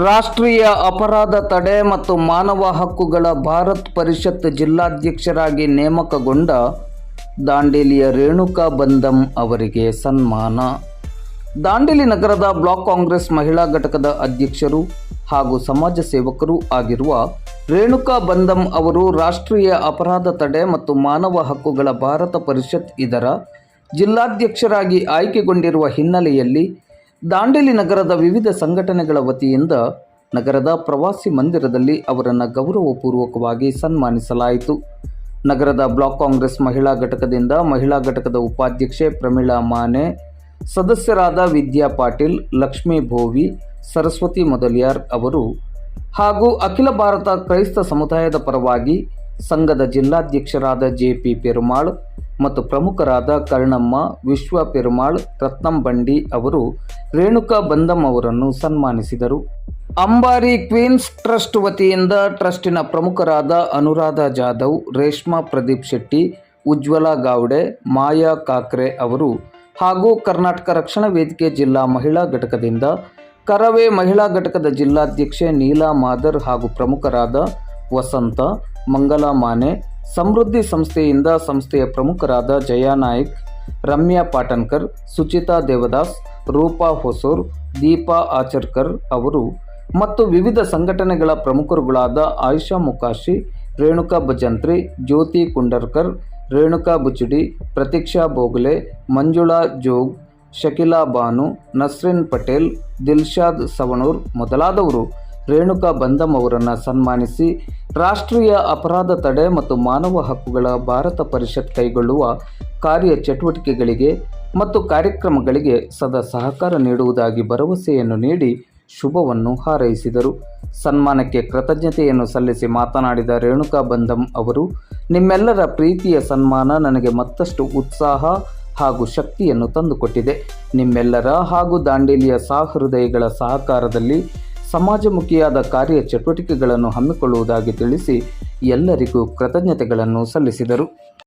ರಾಷ್ಟ್ರೀಯ ಅಪರಾಧ ತಡೆ ಮತ್ತು ಮಾನವ ಹಕ್ಕುಗಳ ಭಾರತ್ ಪರಿಷತ್ ಜಿಲ್ಲಾಧ್ಯಕ್ಷರಾಗಿ ನೇಮಕಗೊಂಡ ದಾಂಡೇಲಿಯ ರೇಣುಕಾ ಬಂದಂ ಅವರಿಗೆ ಸನ್ಮಾನ. ದಾಂಡೇಲಿ ನಗರದ ಬ್ಲಾಕ್ ಕಾಂಗ್ರೆಸ್ ಮಹಿಳಾ ಘಟಕದ ಅಧ್ಯಕ್ಷರು ಹಾಗೂ ಸಮಾಜ ಸೇವಕರು ಆಗಿರುವ ರೇಣುಕಾ ಬಂದಂ ಅವರು ರಾಷ್ಟ್ರೀಯ ಅಪರಾಧ ತಡೆ ಮತ್ತು ಮಾನವ ಹಕ್ಕುಗಳ ಭಾರತ ಪರಿಷತ್ ಇದರ ಜಿಲ್ಲಾಧ್ಯಕ್ಷರಾಗಿ ಆಯ್ಕೆಗೊಂಡಿರುವ ಹಿನ್ನೆಲೆಯಲ್ಲಿ ದಾಂಡೇಲಿ ನಗರದ ವಿವಿಧ ಸಂಘಟನೆಗಳ ವತಿಯಿಂದ ನಗರದ ಪ್ರವಾಸಿ ಮಂದಿರದಲ್ಲಿ ಅವರನ್ನು ಗೌರವಪೂರ್ವಕವಾಗಿ ಸನ್ಮಾನಿಸಲಾಯಿತು. ನಗರದ ಬ್ಲಾಕ್ ಕಾಂಗ್ರೆಸ್ ಮಹಿಳಾ ಘಟಕದಿಂದ ಮಹಿಳಾ ಘಟಕದ ಉಪಾಧ್ಯಕ್ಷೆ ಪ್ರಮೀಳಾ ಮಾನೆ, ಸದಸ್ಯರಾದ ವಿದ್ಯಾ ಪಾಟೀಲ್, ಲಕ್ಷ್ಮೀ ಭೋವಿ, ಸರಸ್ವತಿ ಮೊದಲಿಯಾರ್ ಅವರು ಹಾಗೂ ಅಖಿಲ ಭಾರತ ಕ್ರೈಸ್ತ ಸಮುದಾಯದ ಪರವಾಗಿ ಸಂಘದ ಜಿಲ್ಲಾಧ್ಯಕ್ಷರಾದ ಜೆ ಪಿ ಪೆರುಮಾಳ್ ಮತ್ತು ಪ್ರಮುಖರಾದ ಕರ್ಣಮ್ಮ, ವಿಶ್ವ ಪೆರುಮಾಳ್, ರತ್ನಂಬಂಡಿ ಅವರು ರೇಣುಕಾ ಬಂದಮ್ ಅವರನ್ನು ಸನ್ಮಾನಿಸಿದರು. ಅಂಬಾರಿ ಕ್ವೀನ್ಸ್ ಟ್ರಸ್ಟ್ ವತಿಯಿಂದ ಟ್ರಸ್ಟಿನ ಪ್ರಮುಖರಾದ ಅನುರಾಧ ಜಾಧವ್, ರೇಷ್ಮಾ ಪ್ರದೀಪ್ ಶೆಟ್ಟಿ, ಉಜ್ವಲ ಗಾವ್ಡೆ, ಮಾಯಾ ಕಾಕ್ರೆ ಅವರು ಹಾಗೂ ಕರ್ನಾಟಕ ರಕ್ಷಣಾ ವೇದಿಕೆ ಜಿಲ್ಲಾ ಮಹಿಳಾ ಘಟಕದಿಂದ ಕರವೇ ಮಹಿಳಾ ಘಟಕದ ಜಿಲ್ಲಾಧ್ಯಕ್ಷೆ ನೀಲಾ ಮಾದರ್ ಹಾಗೂ ಪ್ರಮುಖರಾದ ವಸಂತ, ಮಂಗಲಾ ಮಾನೆ ಸಮೃದ್ಧಿ ಸಂಸ್ಥೆಯಿಂದ ಸಂಸ್ಥೆಯ ಪ್ರಮುಖರಾದ ಜಯಾ ನಾಯ್ಕ್, ರಮ್ಯಾ ಪಾಟನ್ಕರ್, ಸುಚಿತಾ ದೇವದಾಸ್, ರೂಪಾ ಹೊಸೂರ್, ದೀಪಾ ಆಚರ್ಕರ್ ಅವರು ಮತ್ತು ವಿವಿಧ ಸಂಘಟನೆಗಳ ಪ್ರಮುಖರುಗಳಾದ ಆಯಿಷಾ ಮುಕಾಶಿ, ರೇಣುಕಾ ಭಜಂತ್ರಿ ಜ್ಯೋತಿ ಕುಂಡರ್ಕರ್, ರೇಣುಕಾ ಬುಚುಡಿ ಪ್ರತೀಕ್ಷಾ ಬೋಗ್ಲೆ, ಮಂಜುಳಾ ಜೋಗ್, ಶಕಿಲಾ ಬಾನು, ನಸ್ರಿನ್ ಪಟೇಲ್ ದಿಲ್ಶಾದ್ ಸವಣೂರ್ ಮೊದಲಾದವರು ರೇಣುಕಾ ಬಂಧಮ್ ಅವರನ್ನು ಸನ್ಮಾನಿಸಿ ರಾಷ್ಟ್ರೀಯ ಅಪರಾಧ ತಡೆ ಮತ್ತು ಮಾನವ ಹಕ್ಕುಗಳ ಭಾರತ ಪರಿಷತ್ ಕೈಗೊಳ್ಳುವ ಕಾರ್ಯ ಚಟುವಟಿಕೆಗಳಿಗೆ ಮತ್ತು ಕಾರ್ಯಕ್ರಮಗಳಿಗೆ ಸದಾ ಸಹಕಾರ ನೀಡುವುದಾಗಿ ಭರವಸೆಯನ್ನು ನೀಡಿ ಶುಭವನ್ನು ಹಾರೈಸಿದರು. ಸನ್ಮಾನಕ್ಕೆ ಕೃತಜ್ಞತೆಯನ್ನು ಸಲ್ಲಿಸಿ ಮಾತನಾಡಿದ ರೇಣುಕಾ ಬಂದಂ ಅವರು, ನಿಮ್ಮೆಲ್ಲರ ಪ್ರೀತಿಯ ಸನ್ಮಾನ ನನಗೆ ಮತ್ತಷ್ಟು ಉತ್ಸಾಹ ಹಾಗೂ ಶಕ್ತಿಯನ್ನು ತಂದುಕೊಟ್ಟಿದೆ. ನಿಮ್ಮೆಲ್ಲರ ಹಾಗೂ ದಾಂಡೇಲಿಯ ಸಹೃದಯಗಳ ಸಹಕಾರದಲ್ಲಿ ಸಮಾಜಮುಖಿಯಾದ ಕಾರ್ಯ ಚಟುವಟಿಕೆಗಳನ್ನು ಹಮ್ಮಿಕೊಳ್ಳುವುದಾಗಿ ತಿಳಿಸಿ ಎಲ್ಲರಿಗೂ ಕೃತಜ್ಞತೆಗಳನ್ನು ಸಲ್ಲಿಸಿದರು.